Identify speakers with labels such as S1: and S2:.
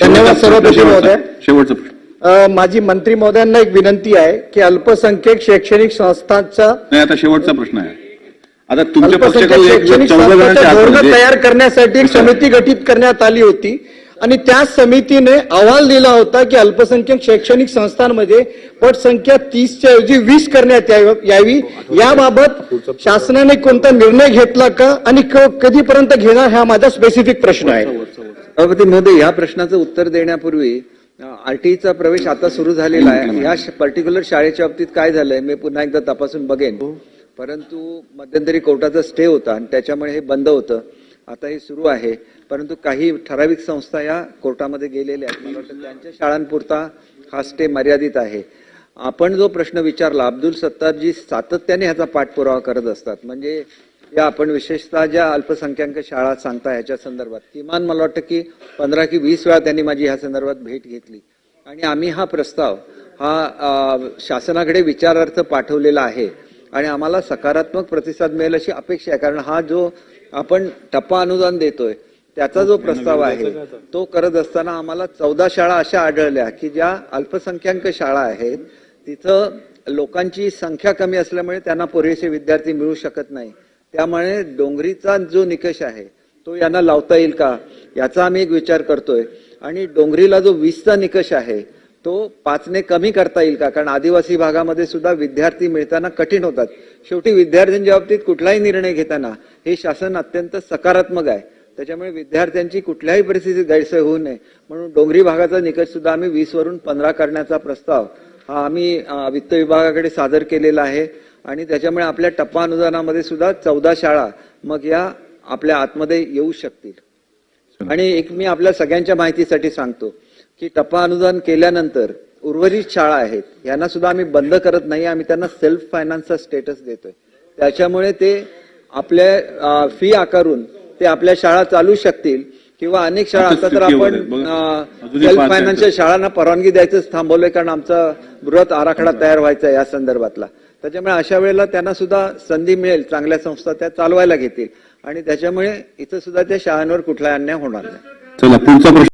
S1: धन्यवाद महोदय.
S2: शेवटचा.
S1: माझी मंत्री महोदयांना एक विनंती आहे की अल्पसंख्यक शैक्षणिक संस्थांचा
S2: नाही आता शेवटचा प्रश्न आहे. आता तुमच्या
S1: अल्पसंख्याक शैक्षणिक संस्थांचं धोरण तयार करण्यासाठी एक समिती गठीत करण्यात आली होती आणि त्या समितीने अहवाल दिला होता की अल्पसंख्याक शैक्षणिक संस्थांमध्ये पटसंख्या तीसच्या ऐवजी वीस करण्यात याव- याबाबत शासनाने कोणता निर्णय घेतला का आणि कधीपर्यंत घेणार हा माझा स्पेसिफिक प्रश्न आहे.
S3: सभापती महोदय या प्रश्नाचं उत्तर देण्यापूर्वी आरटीईचा प्रवेश आता सुरू झालेला आहे. या पर्टिक्युलर शाळेच्या बाबतीत काय झालंय मी पुन्हा एकदा तपासून बघेन. परंतु मध्यंतरी कोर्टाचा स्टे होता आणि त्याच्यामुळे हे बंद होतं. आता हे सुरू आहे. परंतु काही ठराविक संस्था या कोर्टामध्ये गेलेल्या आहेत. मला वाटतं त्यांच्या शाळांपुरता हा स्टे मर्यादित आहे. आपण जो प्रश्न विचारला अब्दुल सत्तारजी सातत्याने ह्याचा पाठपुरावा करत असतात. म्हणजे या आपण विशेषतः ज्या अल्पसंख्याक शाळा सांगता ह्याच्या संदर्भात. किमान मला वाटतं की पंधरा की वीस वेळा त्यांनी माझी ह्या संदर्भात भेट घेतली. आणि आम्ही हा प्रस्ताव हा शासनाकडे विचारार्थ पाठवलेला आहे. आणि आम्हाला सकारात्मक प्रतिसाद मिळेल अशी अपेक्षा आहे. कारण हा जो आपण टप्पा अनुदान देतोय त्याचा जो प्रस्ताव आहे तो करत असताना आम्हाला चौदा शाळा अशा आढळल्या की ज्या अल्पसंख्याक शाळा आहेत तिथं लोकांची संख्या कमी असल्यामुळे त्यांना पुरेसे विद्यार्थी मिळू शकत नाही. त्यामुळे डोंगरीचा जो निकष आहे तो यांना लावता येईल का? याचा आम्ही एक विचार करतोय. आणि डोंगरीला जो वीसचा निकष आहे तो पाचने कमी करता येईल का? कारण आदिवासी भागामध्ये सुद्धा विद्यार्थी मिळताना कठीण होतात. शेवटी विद्यार्थ्यांच्या बाबतीत कुठलाही निर्णय घेताना हे शासन अत्यंत सकारात्मक आहे. त्याच्यामुळे विद्यार्थ्यांची कुठल्याही परिस्थितीत गैरसोय होऊ नये. म्हणून डोंगरी भागाचा निकष सुद्धा आम्ही वीस वरून पंधरा करण्याचा प्रस्ताव हा आम्ही वित्त विभागाकडे सादर केलेला आहे. आणि त्याच्यामुळे आपल्या टप्पा अनुदानामध्ये सुद्धा चौदा शाळा मग या आपल्या आतमध्ये येऊ शकतील. आणि एक मी आपल्या सगळ्यांच्या माहितीसाठी सांगतो की टप्पा अनुदान केल्यानंतर उर्वरित शाळा आहेत यांना सुद्धा आम्ही बंद करत नाही आम्ही त्यांना सेल्फ फायनान्सचा स्टेटस देतोय. त्याच्यामुळे ते आपल्या फी आकारून ते आपल्या शाळा चालू शकतील किंवा अनेक शाळा
S2: आता
S3: तर आपण सेल्फ फायनान्सच्या शाळांना परवानगी द्यायचंच थांबवलंय कारण आमचा बृहत आराखडा तयार व्हायचा या संदर्भातला. त्याच्यामुळे अशा वेळेला त्यांना सुद्धा संधी मिळेल चांगल्या संस्था त्या चालवायला घेतील. आणि त्याच्यामुळे इथं सुद्धा त्या शाळांवर कुठलाही अन्याय होणार नाही.
S2: चला पुढचा प्रश्न.